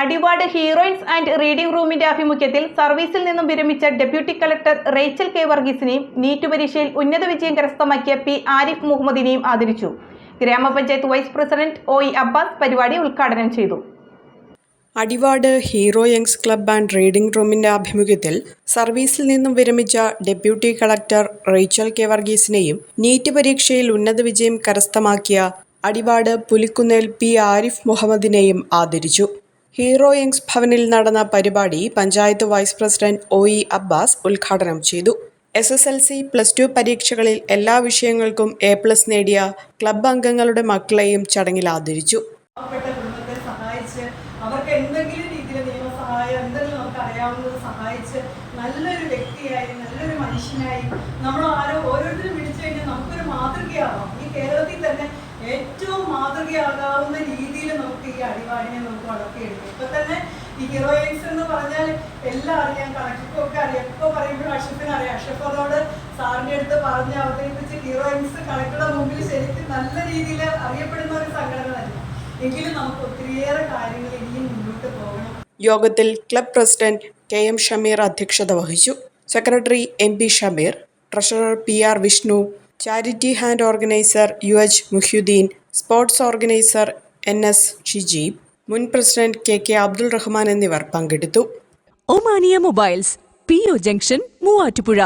Adivad heroines and reading റൂമിന്റെ ആഭിമുഖ്യത്തിൽ സർവീസിൽ നിന്നും വിരമിച്ച ഡെപ്യൂട്ടി കളക്ടർ റേച്ചൽ കെ വർഗീസിനെയും നീറ്റ് പരീക്ഷയിൽ ഉന്നത വിജയം കരസ്ഥമാക്കിയ പി ആരിഫ് മുഹമ്മദിനെയും ആദരിച്ചു. ഗ്രാമപഞ്ചായത്ത് vice president O E Abbas പരിപാടി ഉദ്ഘാടനം ചെയ്തു. Adivad hero youngs club and reading റൂമിന്റെ ആഭിമുഖ്യത്തിൽ സർവീസിൽ നിന്നും വിരമിച്ച ഡെപ്യൂട്ടി കളക്ടർ റേച്ചൽ കെ വർഗീസിനെയും നീറ്റ് പരീക്ഷയിൽ ഉന്നത വിജയം കരസ്ഥമാക്കിയ അടിവാട് പുലിക്കുന്നേൽ പി ആരിഫ് മുഹമ്മദിനെയും ആദരിച്ചു. ഹീറോ യങ്സ് ഭവനിൽ നടന്ന പരിപാടി panchayat vice president O E Abbas ഉദ്ഘാടനം ചെയ്തു. S S L C plus two പരീക്ഷകളിൽ എല്ലാ വിഷയങ്ങൾക്കും എ പ്ലസ് നേടിയ ക്ലബ് അംഗങ്ങളുടെ മക്കളെയും ചടങ്ങിൽ ആദരിച്ചു. അവർക്ക് എന്തെങ്കിലും നിയമസഹായം എന്തെങ്കിലും നമുക്ക് സഹായിച്ച് നല്ലൊരു വ്യക്തിയായി നല്ലൊരു മനുഷ്യനായി ഓരോരുത്തരും നമുക്കൊരു മാതൃകയാവാം. ഈ തന്നെ ഏറ്റവും മാതൃകയാകാവുന്ന രീതിയിൽ നമുക്ക് ഈ അടിവാടിനെ നമുക്ക് വളർത്തിയെടുക്കും ഇപ്പൊ തന്നെ ഈ ഹീറോയിൻസ് എന്ന് പറഞ്ഞാൽ എല്ലാം അറിയാം കണക്കൊക്കെ അറിയാം. ഇപ്പൊ പറയുമ്പോഴും അഷഫിന് അറിയാം. അഷഫ് അതോട് സാറിന്റെ അടുത്ത് പറഞ്ഞ് അവതരിപ്പിച്ച് ഹീറോയിൻസ് കളക്ടറുടെ മുമ്പിൽ ശരിക്കും നല്ല രീതിയിൽ അറിയപ്പെടുന്ന ഒരു സംഘടന തന്നെ എങ്കിലും നമുക്ക് ഒത്തിരിയേറെ കാര്യങ്ങൾ ഇനിയും മുന്നോട്ട് പോകണം. യോഗത്തിൽ club president K M Shameer അധ്യക്ഷത വഹിച്ചു. Secretary M P Shameer treasurer P R Vishnu charity and organiser U H Muhiyuddin sports organiser N S Shijeeb മുൻ president K K Abdul Rahman എന്നിവർ പങ്കെടുത്തു. Omania mobiles P O junction Muvattupuzha.